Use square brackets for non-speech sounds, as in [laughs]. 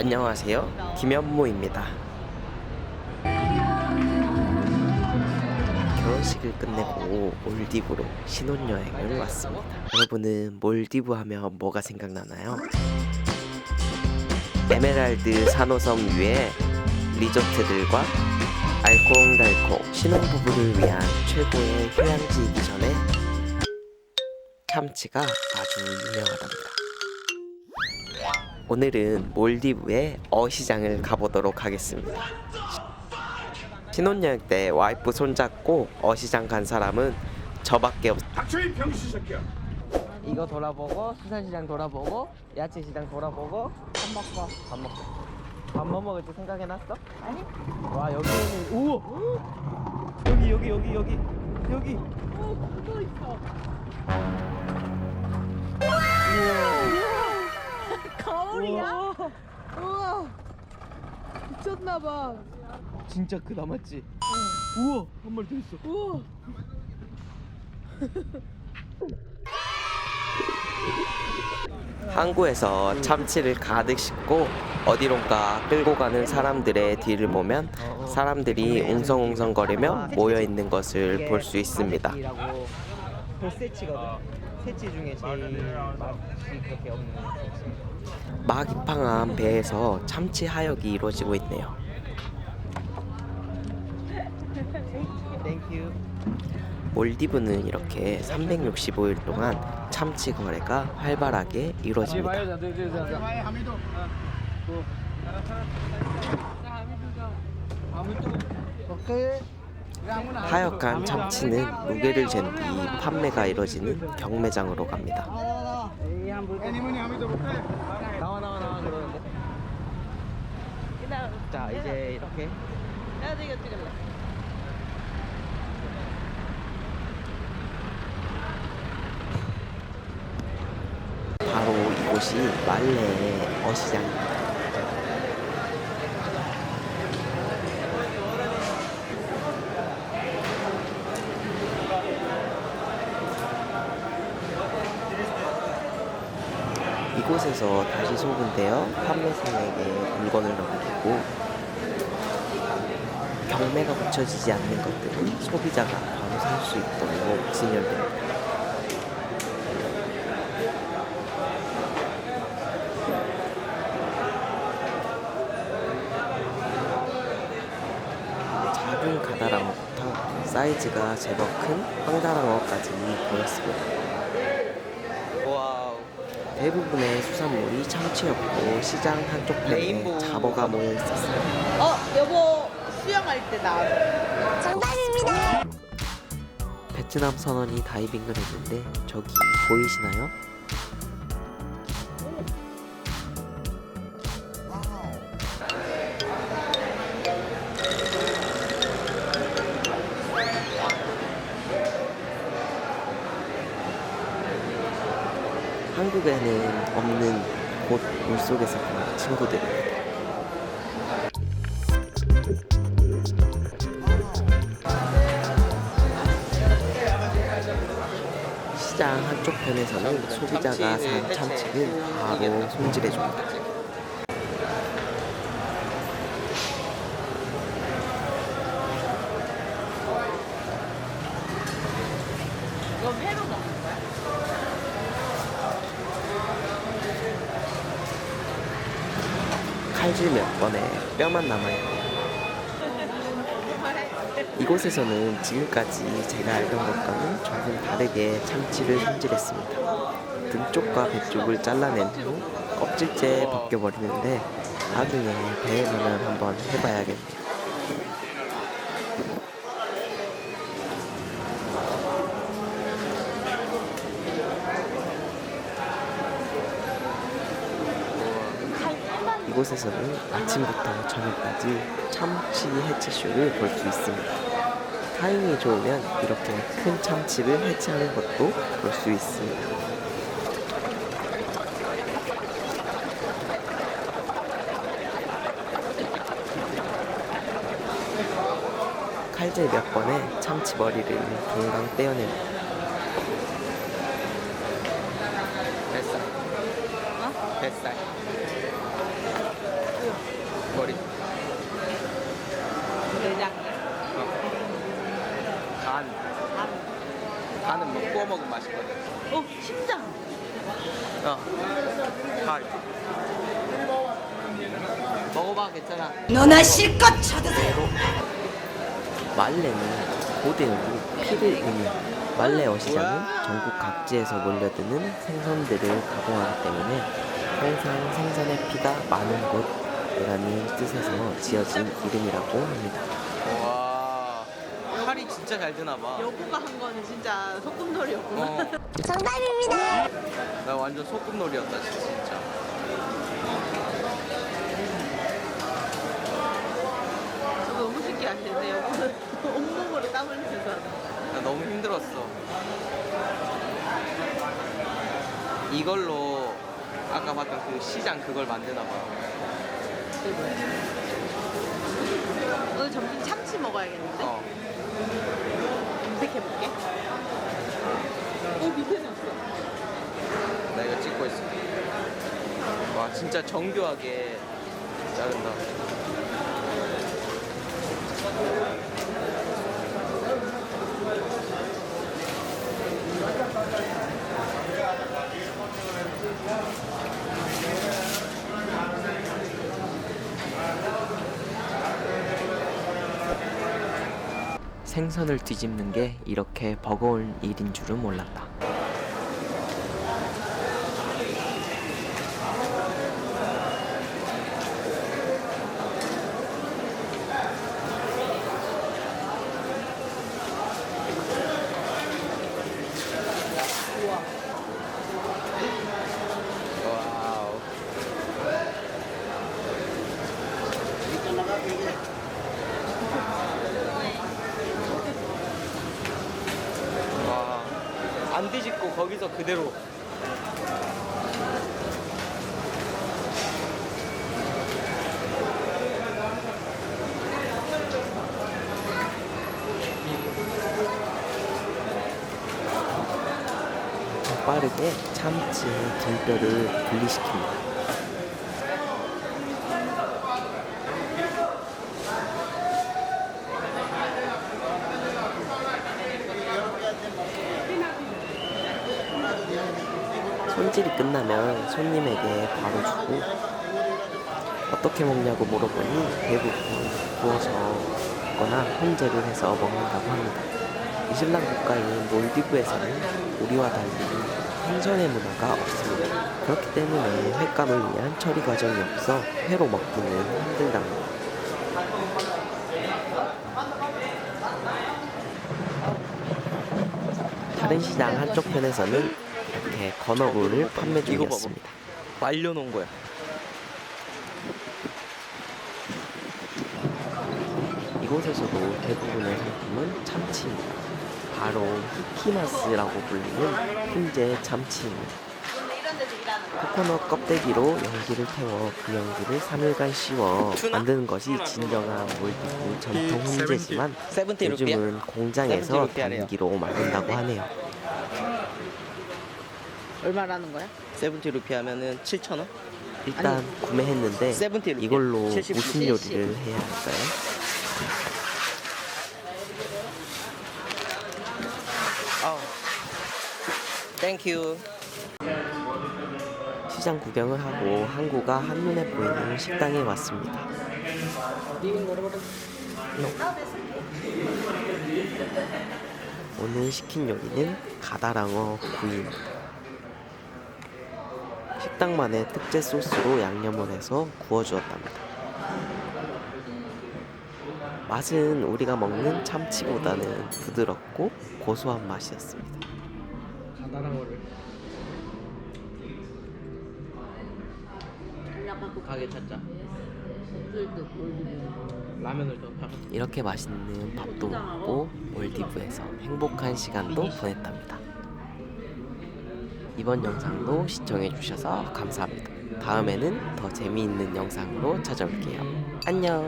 안녕하세요. 김현모입니다. 결혼식을 끝내고 몰디브로 신혼여행을 왔습니다. 여러분은 몰디브 하면 뭐가 생각나나요? 에메랄드 산호섬 위에 리조트들과 알콩달콩 신혼부부를 위한 최고의 휴양지이기 전에 참치가 아주 유명하답니다. 오늘은 몰디브의 어시장을 가보도록 하겠습니다. 신혼여행 때 와이프 손잡고 어시장 간 사람은 저밖에 없. 닥쳐 이 병신 새끼야. 이거 돌아보고 수산시장 돌아보고 야채시장 돌아보고 밥 먹고 밥 먹고 밥 뭐 먹을지 생각해놨어? 아니. 와 여기는 우와 여기 여기 여기 여기 여기. 거 울이야? 우와 미쳤나봐 진짜 크다 맞지? 우와 한 마리 더 있어. 우와 [laughs] 항구에서 참치를 가득 싣고 어디론가 끌고 가는 사람들의 뒤를 보면 사람들이 웅성웅성거리며 모여 있는 것을 볼 수 있습니다. 도세치거든. 세치 중에 제일 맛이 그렇게 없는 막 입항한 배에서 참치 하역이 이루어지고 있네요. 몰디브는 이렇게 365일 동안 참치 거래가 활발하게 이루어집니다. 하역한 참치는 무게를 잰 뒤 판매가 이루어지는 경매장으로 갑니다. 나와 나와 나와 그러는데. 자 이제 이렇게 나도 이거 찍을래 바로 이곳이 말레의 어시장입니다. 이곳에서 다시 소분되어 판매상에게 물건을 넘기고 경매가 붙여지지 않는 것들은 소비자가 바로 살 수 있도록 진열됩니다. 작은 가다랑어부터 사이즈가 제법 큰 황다랑어까지 보였습니다. 대부분의 수산물이 참치였고 시장 한쪽 편에 잡어가 모여 있었어요. 어 여보 수영할 때 나. 베트남 선원이 다이빙을 했는데 저기 보이시나요? 한국에는 없는 곳 물속에서 본 친구들입니다. 시장 한쪽 편에서는 소비자가 산 참치를 바로 손질해줍니다. 이거 회로 먹는 거야? 칼질 몇 번에 뼈만 남아있고 이곳에서는 지금까지 제가 알던 것과는 조금 다르게 참치를 손질했습니다. 등 쪽과 배 쪽을 잘라낸 후 껍질째 벗겨버리는데 나중에 배에서는 한번 해봐야겠네요. 이곳에서는 아침부터 저녁까지 참치 해체쇼를 볼 수 있습니다. 타이밍이 좋으면 이렇게 큰 참치를 해체하는 것도 볼 수 있습니다. 칼질 몇 번에 참치 머리를 동강 떼어냅니다. 뱃살. 뱃살. 머리. 내장. 간. 간. 간은 뭐 구워 먹으면 맛있거든. 어, 심장. 어. 간. 먹어봐 괜찮아. 너나 실컷 쳐드세요. 말레는 고대어로 피를 의미합니다. 말레 어 시장은 전국 각지에서 몰려드는 생선들을 가공하기 때문에 항상 생선의 피가 많은 곳이 라는 뜻에서 지어진 이름이라고 합니다. 와, 칼이 진짜 잘 드나 봐. 여보가 한 거는 진짜 소꿉놀이였구나. 어. 정답입니다. 나 완전 소꿉놀이였다 진짜. 저 너무 신기하시네. 여보는 [laughs] 온몸으로 땀 흘리면서. 나 너무 힘들었어. 이걸로 아까 봤던 그 시장 그걸 만드나 봐. 오늘 점심 참치 먹어야겠는데? 어. 검색해볼게. 오, 밑에는 없어. 나 이거 찍고 있어. 와 진짜 정교하게 자른다. 생선을 뒤집는 게 이렇게 버거운 일인 줄은 몰랐다. 안 뒤집고 거기서 그대로. 더 빠르게 참치 등뼈를 분리시킵니다. 손질이 끝나면 손님에게 바로 주고 어떻게 먹냐고 물어보니 대부분 구워서 먹거나 혼재를 해서 먹는다고 합니다. 이슬람 국가인 몰디브에서는 우리와 달리 생선의 문화가 없습니다. 그렇기 때문에 횟감을 위한 처리 과정이 없어 회로 먹기는 힘들답니다. 다른 시장 한쪽 편에서는 이렇게 건어물을 판매 중이었습니다. 말려놓은 거야. 이곳에서도 대부분의 상품은 참치입니다. 바로 히키마스라고 불리는 훈제 참치입니다. 코코넛 껍데기로 연기를 태워 그 연기를 3일간 씌워 만드는 것이 진정한 몰디브 전통 훈제지만 요즘은 공장에서 단기로 만든다고 하네요. 얼마라는 거야? 세븐티 루피 하면은 7천 원? 일단 구매했는데 세븐티 루피. 이걸로 70 무슨 요리를 해야 할까요? 아, 땡큐. 시장 구경을 하고 항구가 한눈에 보이는 식당에 왔습니다. 오늘 시킨 요리는 가다랑어 구이입니다. 식당만의 특제 소스로 양념을 해서 구워주었답니다. 맛은 우리가 먹는 참치보다는 부드럽고 고소한 맛이었습니다. 가게 찾자. 라면을 더 팔아. 이렇게 맛있는 밥도 먹고 몰디브에서 행복한 시간도 보냈답니다. 이번 영상도 시청해주셔서 감사합니다. 다음에는 더 재미있는 영상으로 찾아올게요. 안녕!